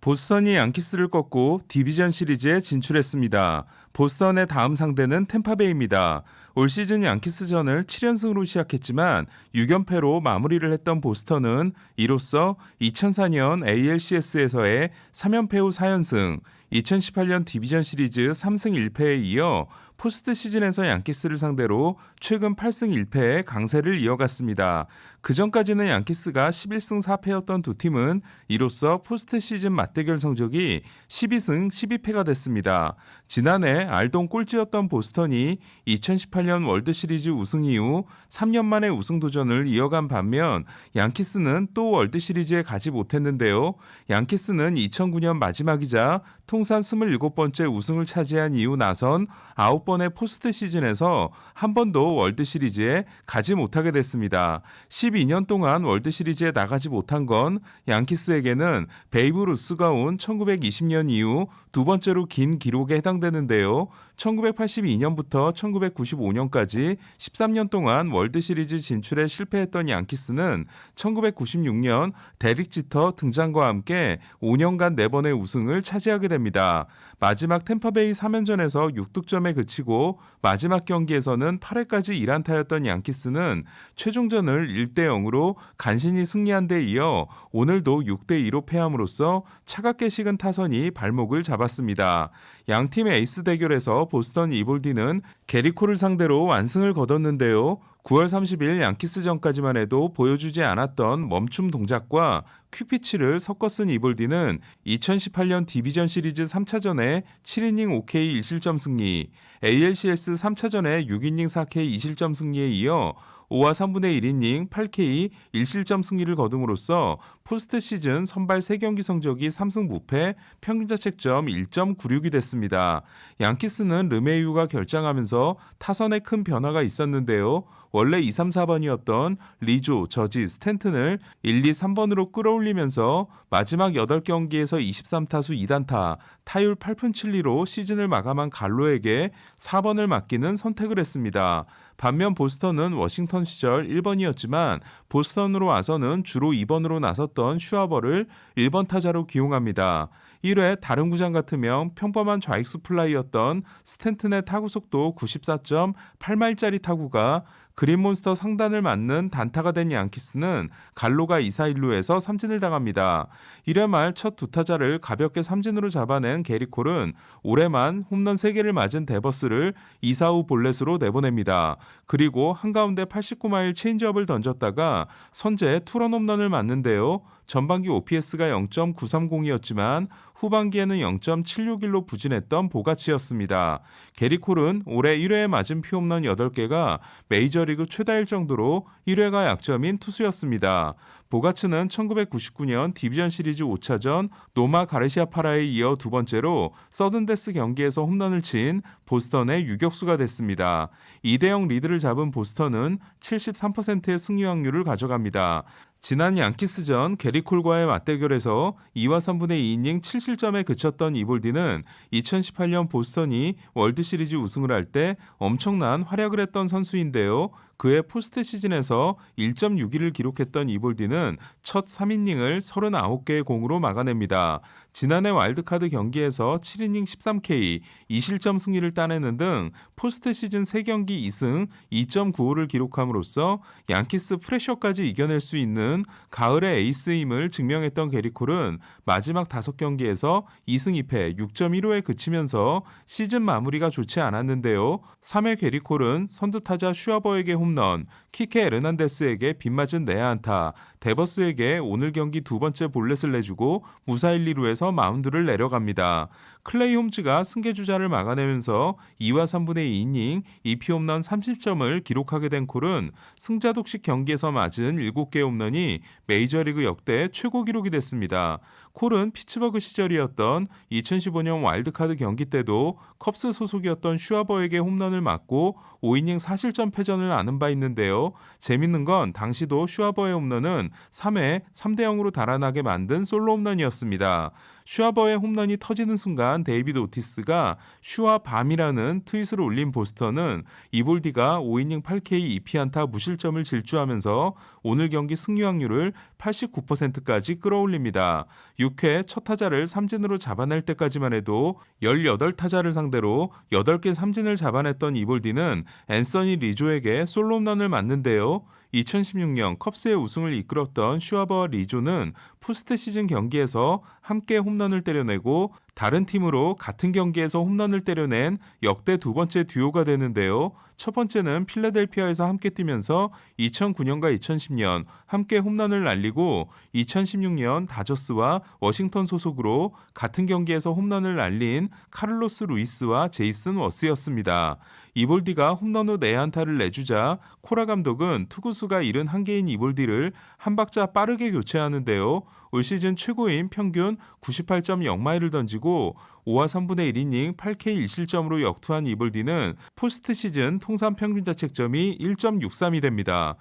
보스턴이 양키스를 꺾고 디비전 시리즈에 진출했습니다. 보스턴의 다음 상대는 템파베이입니다. 올 시즌 양키스전을 7연승으로 시작했지만 6연패로 마무리를 했던 보스턴은 이로써 2004년 ALCS에서의 3연패 후 4연승, 2018년 디비전 시리즈 3승 1패에 이어 포스트 시즌에서 양키스를 상대로 최근 8승 1패의 강세를 이어갔습니다. 그 전까지는 양키스가 11승 4패였던 두 팀은 이로써 포스트 시즌 맞대결 성적이 12승 12패가 됐습니다. 지난해 알동 꼴찌였던 보스턴이 2018년 월드 시리즈 우승 이후 3년 만에 우승 도전을 이어간 반면 양키스는 또 월드 시리즈에 가지 못했는데요. 양키스는 2009년 마지막이자 통산 27번째 우승을 차지한 이후 나선 9번 의 포스트 시즌에서 한 번도 월드 시리즈에 가지 못하게 됐습니다. 12년 동안 월드 시리즈에 나가지 못한 건 양키스에게는 베이브 루스가 온 1920년 이후 두 번째로 긴 기록에 해당되는데요. 1982년부터 1995년까지 13년 동안 월드 시리즈 진출에 실패했던 양키스는 1996년 데릭 지터 등장과 함께 5년간 4번의 우승을 차지하게 됩니다. 마지막 템파베이 3연전에서 6득점에 그치고 마지막 경기에서는 8회까지 1안타였던 양키스는 최종전을 1대 0으로 간신히 승리한 데 이어 오늘도 6대 2로 패함으로써 차갑게 식은 타선이 발목을 잡았습니다. 양팀의 에이스 대결에서 보스턴 이볼디는 게리코를 상대로 완승을 거뒀는데요. 9월 30일 양키스전까지만 해도 보여주지 않았던 멈춤 동작과 퀵피치를 섞어 쓴 이볼디는 2018년 디비전 시리즈 3차전에 7이닝 5K 1실점 승리, ALCS 3차전에 6이닝 4K 2실점 승리에 이어 5와 3분의 1이닝 8K 1실점 승리를 거둠으로써 포스트 시즌 선발 3경기 성적이 3승 무패 평균 자책점 1.96이 됐습니다. 양키스는 르메이유가 결장하면서 타선에 큰 변화가 있었는데요. 원래 2, 3, 4번이었던 리조, 저지, 스탠튼을 1, 2, 3번으로 끌어올리면서 마지막 8경기에서 23타수 2단타, 타율 8푼 7리로 시즌을 마감한 갈로에게 4번을 맡기는 선택을 했습니다. 반면 보스턴은 워싱턴 시절 1번이었지만 보스턴으로 와서는 주로 2번으로 나섰던 슈아버를 1번 타자로 기용합니다. 1회 다른 구장 같으면 평범한 좌익수 플라이였던 스탠튼의 타구 속도 94.8마일짜리 타구가 그린몬스터 상단을 맞는 단타가 된 양키스는 갈로가 2사 1루에서 삼진을 당합니다. 1회 말 첫 두 타자를 가볍게 삼진으로 잡아낸 게리콜은 올해만 홈런 3개를 맞은 데버스를 2사 후 볼넷으로 내보냅니다. 그리고 한가운데 89마일 체인지업을 던졌다가 선제 투런 홈런을 맞는데요. 전반기 OPS가 0.930이었지만 후반기에는 0.761로 부진했던 보가치였습니다. 게리콜은 올해 1회에 맞은 피홈런 8개가 메이저리그 최다일 정도로 1회가 약점인 투수였습니다. 보가츠는 1999년 디비전 시리즈 5차전 노마 가르시아 파라에 이어 두 번째로 서든데스 경기에서 홈런을 친 보스턴의 유격수가 됐습니다. 2대0 리드를 잡은 보스턴은 73%의 승리 확률을 가져갑니다. 지난 양키스전 게리콜과의 맞대결에서 2와 3분의 2이닝 7실점에 그쳤던 이볼디는 2018년 보스턴이 월드시리즈 우승을 할 때 엄청난 활약을 했던 선수인데요. 그의 포스트 시즌에서 1.61을 기록했던 이볼디는 첫 3이닝을 39개의 공으로 막아냅니다. 지난해 와일드카드 경기에서 7이닝 13K, 2실점 승리를 따내는 등 포스트 시즌 3경기 2승 2.95를 기록함으로써 양키스 프레셔까지 이겨낼 수 있는 가을의 에이스임을 증명했던 게리콜은 마지막 5경기에서 2승 2패 6.15에 그치면서 시즌 마무리가 좋지 않았는데요. 3회 게리콜은 선두타자 슈아버에게 홈 런, 키케 에르난데스에게 빗맞은 내야 안타, 데버스에게 오늘 경기 두 번째 볼넷을 내주고 무사 1, 2루에서 마운드를 내려갑니다. 클레이 홈즈가 승계주자를 막아내면서 2와 3분의 2이닝 2피 홈런 3실점을 기록하게 된 콜은 승자 독식 경기에서 맞은 7개 홈런이 메이저리그 역대 최고 기록이 됐습니다. 콜은 피츠버그 시절이었던 2015년 와일드카드 경기 때도 컵스 소속이었던 슈아버에게 홈런을 맞고 5이닝 4실점 패전을 아는 바 있는데요. 재밌는 건 당시도 슈아버의 홈런은 3회 3대 0으로 달아나게 만든 솔로 홈런이었습니다. 슈아버의 홈런이 터지는 순간 데이비드 오티스가 슈아 밤이라는 트윗을 올린 보스턴은 이볼디가 5이닝 8K 2피안타 무실점을 질주하면서 오늘 경기 승리 확률을 89%까지 끌어올립니다. 6회 첫 타자를 삼진으로 잡아낼 때까지만 해도 18타자를 상대로 8개 삼진을 잡아냈던 이볼디는 앤서니 리조에게 솔로 홈런을 맞는데요. 2016년 컵스의 우승을 이끌었던 슈아버와 리조는 포스트 시즌 경기에서 함께 홈런을 때려내고 다른 팀으로 같은 경기에서 홈런을 때려낸 역대 두 번째 듀오가 되는데요. 첫 번째는 필라델피아에서 함께 뛰면서 2009년과 2010년 함께 홈런을 날리고 2016년 다저스와 워싱턴 소속으로 같은 경기에서 홈런을 날린 카를로스 루이스와 제이슨 워스였습니다. 이볼디가 홈런 후 내안타를 내주자 코라 감독은 투구수가 71개인 이볼디를 한 박자 빠르게 교체하는데요. 올 시즌 최고인 평균 98.0마일을 던지고 5와 3분의 1이닝 8K 1실점으로 역투한 이볼디는 포스트 시즌 통산 평균 자책점이 1.63이 됩니다.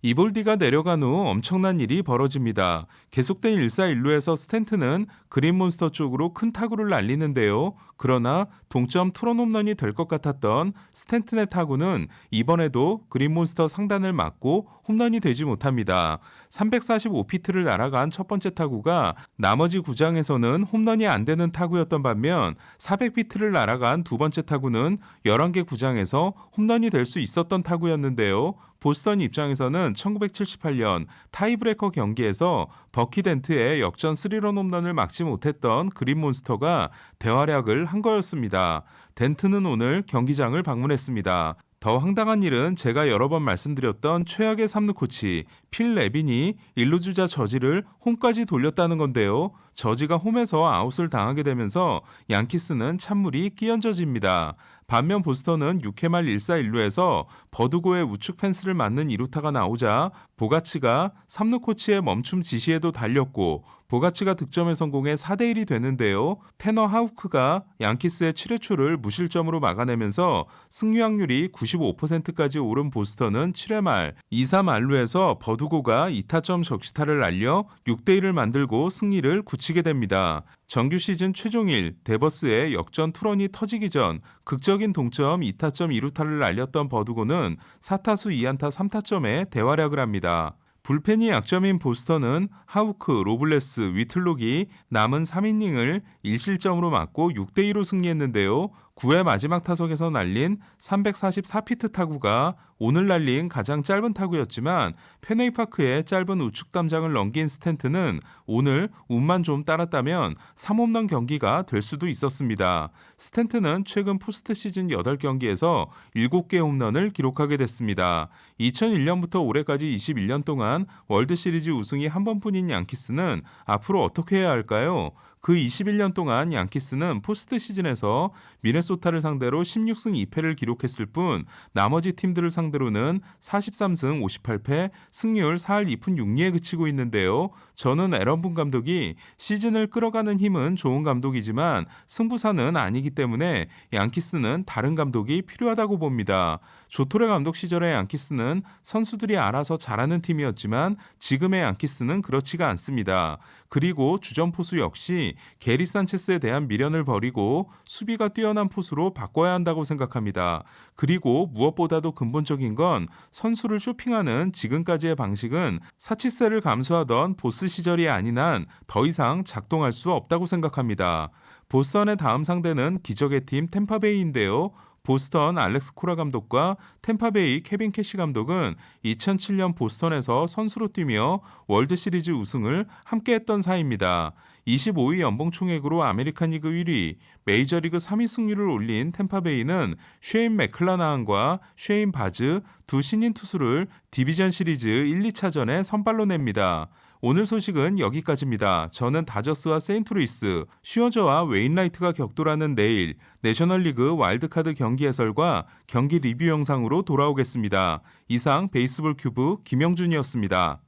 이볼디가 내려간 후 엄청난 일이 벌어집니다. 계속된 1사1루에서 스탠트는 그린몬스터 쪽으로 큰 타구를 날리는데요. 그러나 동점 투런 홈런이 될 것 같았던 스탠튼의 타구는 이번에도 그린몬스터 상단을 맞고 홈런이 되지 못합니다. 345피트를 날아간 첫 번째 타구가 나머지 구장에서는 홈런이 안 되는 타구였던 반면 400피트를 날아간 두 번째 타구는 11개 구장에서 홈런이 될 수 있었던 타구였는데요. 보스턴 입장에서는 1978년 타이브레커 경기에서 버키 덴트의 역전 스리런 홈런을 막지 못했던 그린몬스터가 대활약을 한 거였습니다. 덴트는 오늘 경기장을 방문했습니다. 더 황당한 일은 제가 여러 번 말씀드렸던 최악의 3루 코치 필 레빈이 1루 주자 저지를 홈까지 돌렸다는 건데요. 저지가 홈에서 아웃을 당하게 되면서 양키스는 찬물이 끼얹어집니다. 반면 보스턴은 6회 말 1사 1루에서 버두고의 우측 펜스를 맞는 이루타가 나오자 보가치가 3루 코치의 멈춤 지시에도 달렸고 보가치가 득점에 성공해 4대 1이 되는데요. 테너 하우크가 양키스의 7회 초를 무실점으로 막아내면서 승리 확률이 95%까지 오른 보스턴은 7회 말2-3 안루에서 버두고가 2타점 적시타를 날려 6대 1을 만들고 승리를 굳히게 됩니다. 정규 시즌 최종일 데버스의 역전 투런이 터지기 전 극적인 동점 2타점 2루타를 날렸던 버두고는 4타수 2안타 3타점에 대활약을 합니다. 불펜이 약점인 보스턴은 하우크, 로블레스, 위틀록이 남은 3이닝을 1실점으로 맞고 6대2로 승리했는데요. 9회 마지막 타석에서 날린 344피트 타구가 오늘 날린 가장 짧은 타구였지만 페네이파크의 짧은 우측 담장을 넘긴 스탠트는 오늘 운만 좀 따랐다면 3홈런 경기가 될 수도 있었습니다. 스탠트는 최근 포스트 시즌 8경기에서 7개 홈런을 기록하게 됐습니다. 2001년부터 올해까지 21년 동안 월드 시리즈 우승이 한 번뿐인 양키스는 앞으로 어떻게 해야 할까요? 그 21년 동안 양키스는 포스트 시즌에서 미네소타를 상대로 16승 2패를 기록했을 뿐 나머지 팀들을 상대로는 43승 58패, 승률 4할 2푼 6리에 그치고 있는데요. 저는 에런분 감독이 시즌을 끌어가는 힘은 좋은 감독이지만 승부사는 아니기 때문에 양키스는 다른 감독이 필요하다고 봅니다. 조토레 감독 시절의 양키스는 선수들이 알아서 잘하는 팀이었지만 지금의 양키스는 그렇지가 않습니다. 그리고 주전 포수 역시 게리 산체스에 대한 미련을 버리고 수비가 뛰어난 포수로 바꿔야 한다고 생각합니다. 그리고 무엇보다도 근본적인 건 선수를 쇼핑하는 지금까지의 방식은 사치세를 감수하던 보스 시절이 아닌 한 더 이상 작동할 수 없다고 생각합니다. 보스턴의 다음 상대는 기적의 팀 템파베이인데요. 보스턴 알렉스 코라 감독과 템파베이 케빈 캐시 감독은 2007년 보스턴에서 선수로 뛰며 월드 시리즈 우승을 함께 했던 사이입니다. 25위 연봉 총액으로 아메리칸 리그 1위, 메이저리그 3위 승률을 올린 템파베이는 쉐인 맥클라나한과 쉐인 바즈 두 신인 투수를 디비전 시리즈 1, 2차전에 선발로 냅니다. 오늘 소식은 여기까지입니다. 저는 다저스와 세인트루이스, 슈어저와 웨인라이트가 격돌하는 내일 내셔널리그 와일드카드 경기 해설과 경기 리뷰 영상으로 돌아오겠습니다. 이상 베이스볼 큐브 김영준이었습니다.